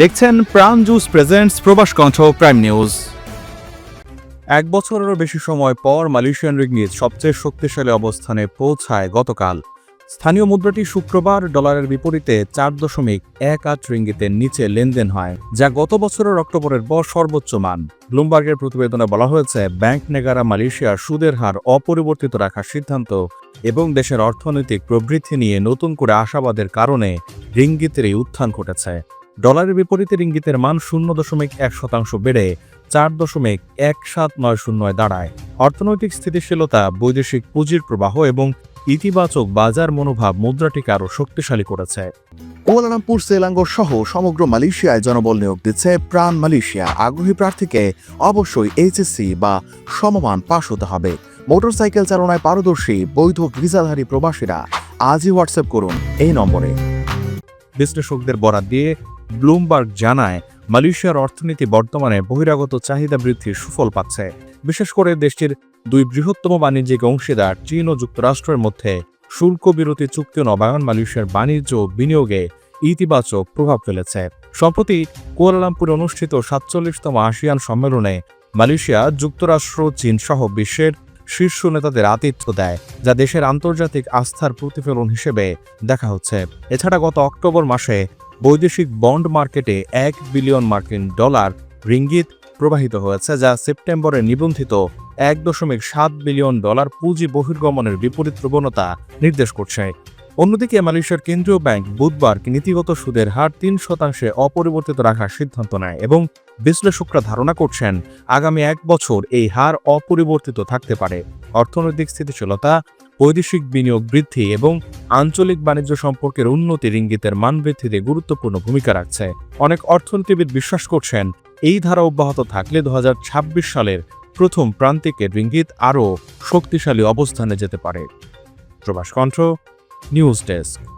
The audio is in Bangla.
দেখছেন প্রাণ জুস প্রেজেন্টস প্রবাস কণ্ঠ প্রাইম নিউজ এক বছরেরও বেশি সময় পর মালয়েশিয়ান রিঙ্গিত সবচেয়ে শক্তিশালী অবস্থানে পৌঁছায় গতকাল। স্থানীয় মুদ্রাটি শুক্রবার ডলারের বিপরীতে চার দশমিক এক আট রিঙ্গিতের নিচে লেনদেন হয়, যা গত বছরের অক্টোবরের পর সর্বোচ্চ মান। ব্লুমবার্গের প্রতিবেদনে বলা হয়েছে, ব্যাংক নেগারা মালয়েশিয়ার সুদের হার অপরিবর্তিত রাখার সিদ্ধান্ত এবং দেশের অর্থনৈতিক প্রবৃদ্ধি নিয়ে নতুন করে আশাবাদের কারণে রিঙ্গিতের এই উত্থান ঘটেছে। ডলারের বিপরীতে রিঙ্গিতের মান শূন্য দশমিক এক শতাংশ বেড়ে চার দশমিক এক সাত নয় শূন্যয় দাঁড়ায়। অর্থনৈতিক স্থিতিশীলতা বৈদেশিক পুঁজির প্রবাহ এবং ইতিবাচক বাজার মনোভাব মুদ্রাটিকে আরও শক্তিশালী করেছে। কুয়ালালামপুর সেলাঙ্গর সহ সমগ্র মালয়েশিয়ায় জনবল নিয়োগ দিচ্ছে প্রাণ মালয়েশিয়া। আগ্রহী প্রার্থীকে অবশ্যই এইচএসসি বা সমমান পাশ হতে হবে। মোটরসাইকেল চালনায় পারদর্শী বৈধ ভিসাধারী প্রবাসীরা। আজই হোয়াটসঅ্যাপ করুন এই নম্বরে। বিশ্লেষকদের বরাত দিয়ে ব্লুমবার্গ জানায়, মালয়েশিয়ার অর্থনীতি বর্তমানে বহিরাগত চাহিদা বৃদ্ধির সুফল পাচ্ছে। বিশেষ করে দেশটির দুই বৃহত্তম বাণিজ্যিক অংশীদার চীন ও যুক্তরাষ্ট্রের মধ্যে শুল্ক বিরতি চুক্তি নবায়ন মালয়েশিয়ার বাণিজ্য ও বিনিয়োগে ইতিবাচক প্রভাব ফেলেছে। সম্প্রতি কুয়ালালামপুরে অনুষ্ঠিত সাতচল্লিশতম আসিয়ান সম্মেলনে মালয়েশিয়া, যুক্তরাষ্ট্র, চীন সহ বিশ্বের শীর্ষ নেতাদের আতিথ্য দেয়, যা দেশের আন্তর্জাতিক আস্থার প্রতিফলন হিসেবে দেখা হচ্ছে। এছাড়া গত অক্টোবর মাসে বৈদেশিক বন্ড মার্কেটে এক বিলিয়ন মার্কিন ডলার রিঙ্গিত প্রবাহিত হয়েছে, যা সেপ্টেম্বরে নিবন্ধিত এক দশমিক সাত বিলিয়ন ডলার পুঁজি বহির্গমনের বিপরীত প্রবণতা নির্দেশ করছে। অন্যদিকে মালয়েশিয়ার কেন্দ্রীয় ব্যাংক বুধবার নীতিগত সুদের হার তিন শতাংশে অপরিবর্তিত রাখার সিদ্ধান্ত নেয় এবং বিশ্লেষকরা ধারণা করছেন, আগামী এক বছর এই হার অপরিবর্তিত থাকতে পারে। অর্থনৈতিক স্থিতিশীলতা বৈদেশিক বিনিয়োগ বৃদ্ধি এবং আঞ্চলিক বাণিজ্য সম্পর্কের উন্নতির ইঙ্গিতের মান বৃদ্ধিতে গুরুত্বপূর্ণ ভূমিকা রাখছে। অনেক অর্থনীতিবিদ বিশ্বাস করছেন, এই ধারা অব্যাহত থাকলে দু হাজার ছাব্বিশ সালের প্রথম প্রান্তিকের ইঙ্গিত আরও শক্তিশালী অবস্থানে যেতে পারে। প্রবাস কণ্ঠ, নিউজ ডেস্ক।